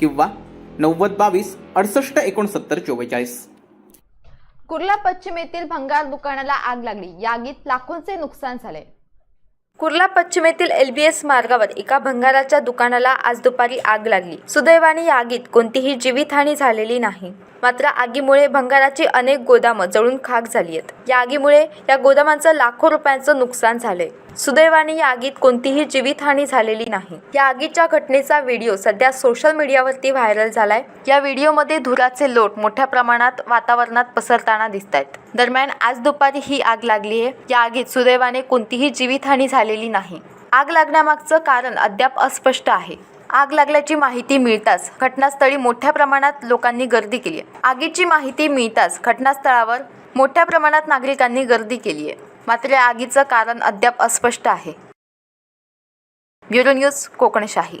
किंवा नव्वद बावीस अडुसष्ट एकोणसत्तर चोवेचाळीस. कुर्ला पश्चिम येथील भंगार दुकानाला आग लागली. या आगीत लाखोंचे नुकसान झाले. कुर्ला पश्चिमेतील एल बी एलबीएस मार्गावर एका भंगाराच्या दुकानाला आज दुपारी आग लागली. सुदैवाने या आगीत कोणतीही जीवितहानी झालेली नाही. मात्र आगीमुळे भंगाराची अनेक गोदामं जळून खाक झाली आहेत. या आगीमुळे या गोदामांचं लाखो रुपयांचं नुकसान झालंय. सुदैवाने या आगीत कोणतीही जीवितहानी झालेली नाही. या आगीच्या घटनेचा व्हिडिओ सध्या सोशल मीडियावरती व्हायरल झालाय. या व्हिडिओमध्ये धुराचे लोट मोठ्या प्रमाणात वातावरणात पसरताना दिसत आहेत दरम्यान आज दुपारी ही आग लागली आहे या आगीत सुदैवाने कोणतीही जीवितहानी आलेली नाही. आग लागण्यामागचं कारण अद्याप अस्पष्ट आहे. आग लागल्याची माहिती मिळताच घटनास्थळी मोठ्या प्रमाणात लोकांनी गर्दी केली आहे आगीची माहिती मिळताच घटनास्थळावर मोठ्या प्रमाणात नागरिकांनी गर्दी केली आहे मात्र या आगीचं कारण अद्याप अस्पष्ट आहे. Bureau news Kokanshahi.